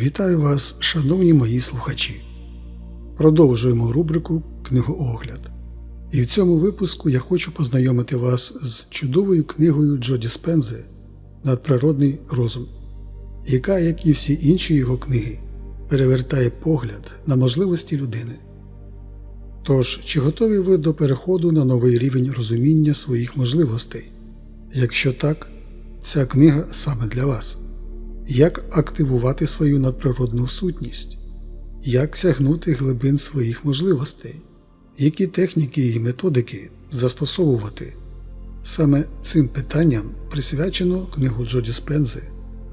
Вітаю вас, шановні мої слухачі. Продовжуємо рубрику Книгоогляд. І в цьому випуску я хочу познайомити вас з чудовою книгою Джо Діспензи Надприродний розум, яка, як і всі інші його книги, перевертає погляд на можливості людини. Тож, чи готові ви до переходу на новий рівень розуміння своїх можливостей? Якщо так, ця книга саме для вас. Як активувати свою надприродну сутність? Як сягнути глибин своїх можливостей? Які техніки і методики застосовувати? Саме цим питанням присвячено книгу Джо Діспензи,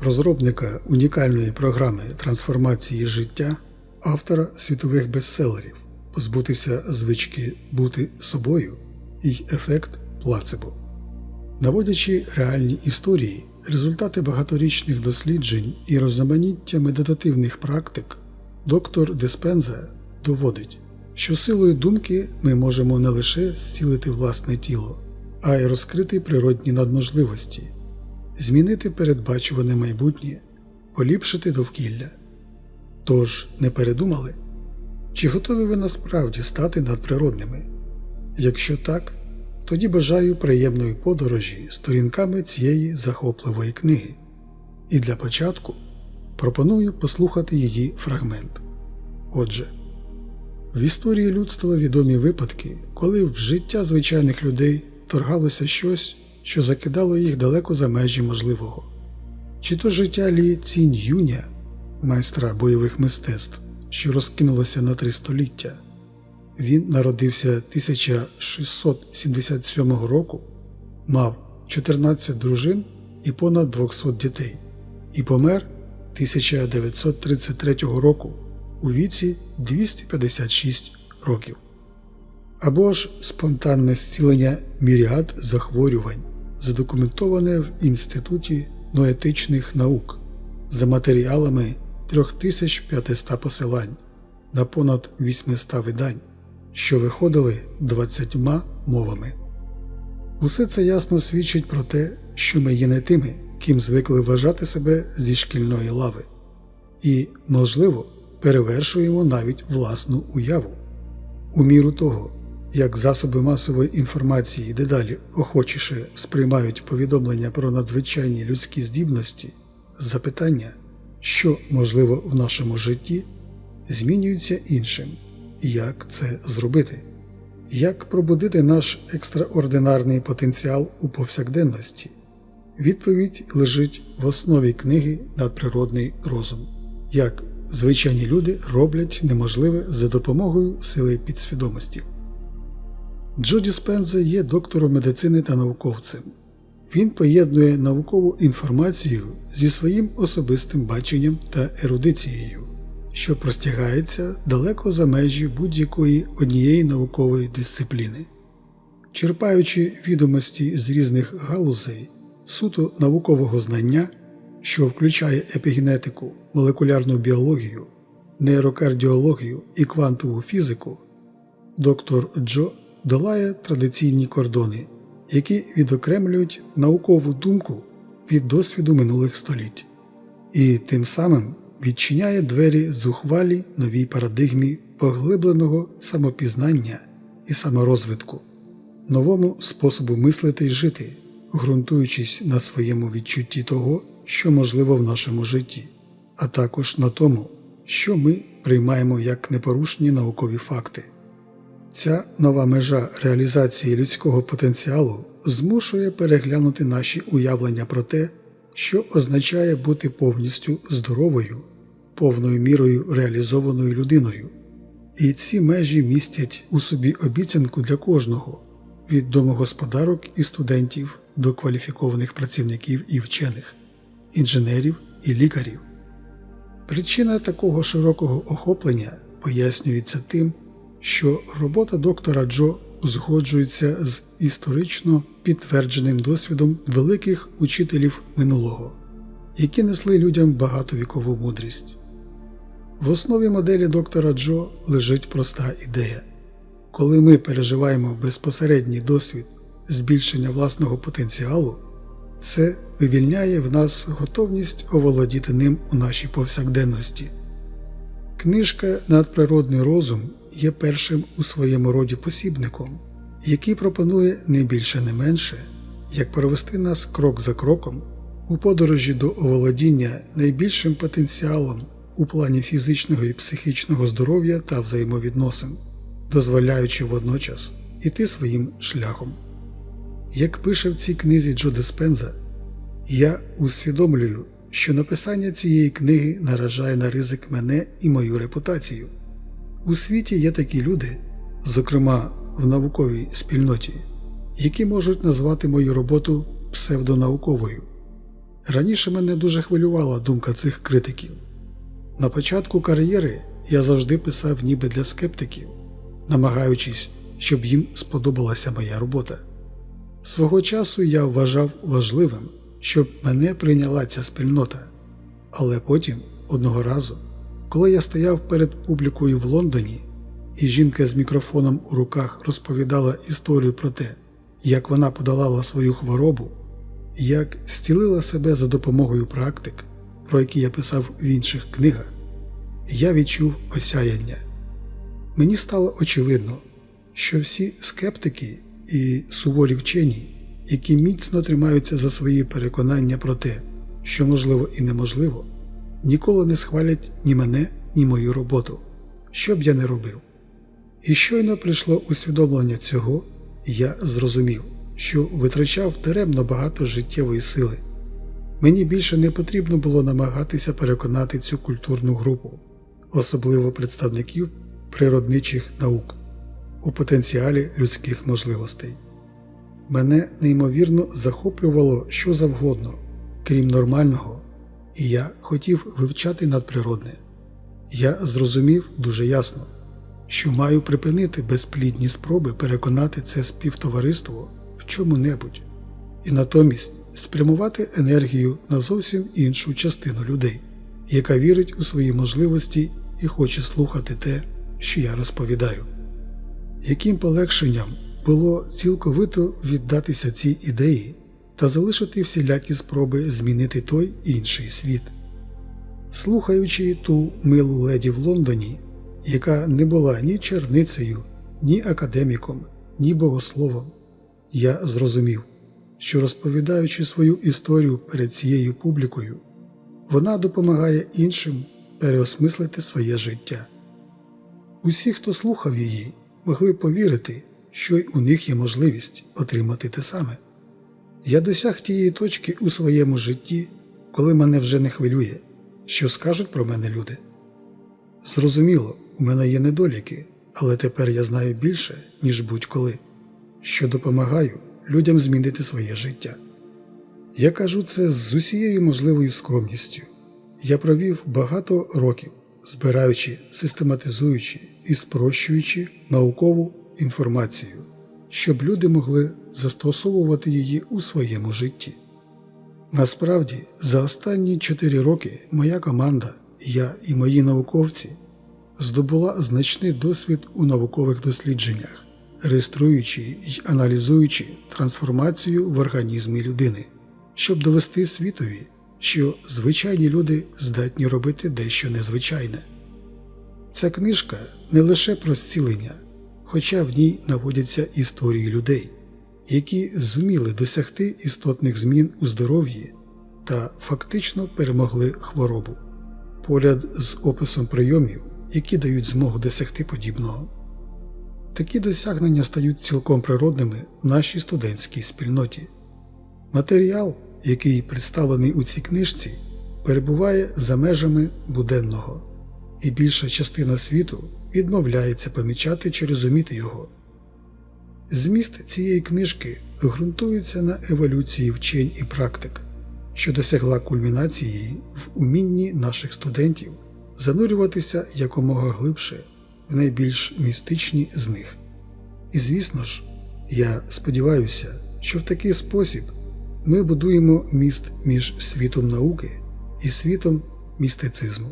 розробника унікальної програми трансформації життя, автора світових бестселерів, позбутися звички бути собою і ефект плацебо. Наводячи реальні історії, результати багаторічних досліджень і розноманіття медитативних практик, доктор Диспенза доводить, що силою думки ми можемо не лише зцілити власне тіло, а й розкрити природні надможливості, змінити передбачуване майбутнє, поліпшити довкілля. Тож не передумали? Чи готові ви насправді стати надприродними? Якщо так, тоді бажаю приємної подорожі сторінками цієї захопливої книги. І для початку пропоную послухати її фрагмент. Отже, в історії людства відомі випадки, коли в життя звичайних людей торгалося щось, що закидало їх далеко за межі можливого. Чи то життя Лі Цінь Юня, майстра бойових мистецтв, що розкинулося на три століття. Він народився 1677 року, мав 14 дружин і понад 200 дітей, і помер 1933 року у віці 256 років. Або ж спонтанне зцілення міріад захворювань, задокументоване в Інституті ноетичних наук за матеріалами 3500 посилань на понад 800 видань що виходили 20 мовами. Усе це ясно свідчить про те, що ми є не тими, ким звикли вважати себе зі шкільної лави, і, можливо, перевершуємо навіть власну уяву. У міру того, як засоби масової інформації дедалі охочіше сприймають повідомлення про надзвичайні людські здібності, запитання, що можливо в нашому житті, змінюються іншим як це зробити, як пробудити наш екстраординарний потенціал у повсякденності. Відповідь лежить в основі книги Надприродний розум, як звичайні люди роблять неможливе за допомогою сили підсвідомості. Джо Діспенза є доктором медицини та науковцем. Він поєднує наукову інформацію зі своїм особистим баченням та ерудицією що простягається далеко за межі будь-якої однієї наукової дисципліни. Черпаючи відомості з різних галузей суто наукового знання, що включає епігенетику, молекулярну біологію, нейрокардіологію і квантову фізику, доктор Джо долає традиційні кордони, які відокремлюють наукову думку від досвіду минулих століть, і тим самим відчиняє двері зухвалі новій парадигмі поглибленого самопізнання і саморозвитку, новому способу мислити й жити, ґрунтуючись на своєму відчутті того, що можливо в нашому житті, а також на тому, що ми приймаємо як непорушні наукові факти. Ця нова межа реалізації людського потенціалу змушує переглянути наші уявлення про те, що означає бути повністю здоровою повною мірою реалізованою людиною, і ці межі містять у собі обіцянку для кожного від домогосподарок і студентів до кваліфікованих працівників і вчених, інженерів і лікарів. Причина такого широкого охоплення пояснюється тим, що робота доктора Джо узгоджується з історично підтвердженим досвідом великих учителів минулого, які несли людям багатовікову мудрість. В основі моделі доктора Джо лежить проста ідея. Коли ми переживаємо безпосередній досвід збільшення власного потенціалу, Це вивільняє в нас готовність оволодіти ним у нашій повсякденності. Книжка Надприродний розум є першим у своєму роді посібником, який пропонує не більше не менше, як провести нас крок за кроком у подорожі до оволодіння найбільшим потенціалом у плані фізичного і психічного здоров'я та взаємовідносин, дозволяючи водночас іти своїм шляхом. Як пише в цій книзі Джо Диспенза, я усвідомлюю, що написання цієї книги наражає на ризик мене і мою репутацію. У світі є такі люди, зокрема в науковій спільноті, які можуть назвати мою роботу псевдонауковою. Раніше мене дуже хвилювала думка цих критиків. На початку кар'єри я завжди писав ніби для скептиків, намагаючись, щоб їм сподобалася моя робота. Свого часу я вважав важливим, щоб мене прийняла ця спільнота, але потім, одного разу, коли я стояв перед публікою в Лондоні, і жінка з мікрофоном у руках розповідала історію про те, як вона подолала свою хворобу, як зцілила себе за допомогою практик, про які я писав в інших книгах, я відчув осяяння. Мені стало очевидно, що всі скептики і суворі вчені, які міцно тримаються за свої переконання про те, що можливо і неможливо, ніколи не схвалять ні мене, ні мою роботу, що б я не робив. І щойно прийшло усвідомлення цього, я зрозумів, що витрачав даремно багато життєвої сили. Мені більше не потрібно було намагатися переконати цю культурну групу, особливо представників природничих наук, у потенціалі людських можливостей. Мене неймовірно захоплювало що завгодно, крім нормального, і я хотів вивчати надприродне. Я зрозумів дуже ясно, що маю припинити безплідні спроби переконати це співтовариство в чому-небудь, і натомість спрямувати енергію на зовсім іншу частину людей, яка вірить у свої можливості і хоче слухати те, що я розповідаю. Яким полегшенням було цілковито віддатися цій ідеї та залишити всілякі спроби змінити той інший світ. Слухаючи ту милу леді в Лондоні, яка не була ні черницею, ні академіком, ні богословом, я зрозумів, що розповідаючи свою історію перед цією публікою, вона допомагає іншим переосмислити своє життя. Усі, хто слухав її, могли повірити, що й у них є можливість отримати те саме. Я досяг тієї точки у своєму житті, коли мене вже не хвилює, що скажуть про мене люди. Зрозуміло, у мене є недоліки, але тепер я знаю більше, ніж будь-коли, що допомагаю людям змінити своє життя. Я кажу це з усією можливою скромністю. Я провів багато років, збираючи, систематизуючи і спрощуючи наукову інформацію, щоб люди могли застосовувати її у своєму житті. Насправді, за останні 4 роки моя команда, я і мої науковці здобула значний досвід у наукових дослідженнях, реєструючи й аналізуючи трансформацію в організмі людини, щоб довести світові, що звичайні люди здатні робити дещо незвичайне. Ця книжка не лише про зцілення, хоча в ній наводяться історії людей, які зуміли досягти істотних змін у здоров'ї та фактично перемогли хворобу, поряд з описом прийомів, які дають змогу досягти подібного. Такі досягнення стають цілком природними в нашій студентській спільноті. Матеріал, який представлений у цій книжці, перебуває за межами буденного, і більша частина світу відмовляється помічати чи розуміти його. Зміст цієї книжки ґрунтується на еволюції вчень і практик, що досягла кульмінації в умінні наших студентів занурюватися якомога глибше найбільш містичні з них. І звісно ж, я сподіваюся, що в такий спосіб ми будуємо міст між світом науки і світом містицизму.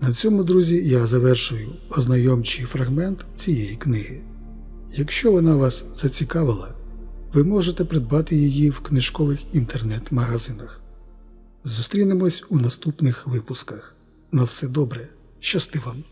На цьому, друзі, я завершую ознайомчий фрагмент цієї книги. Якщо вона вас зацікавила, ви можете придбати її в книжкових інтернет-магазинах. Зустрінемось у наступних випусках. На все добре, щасти вам!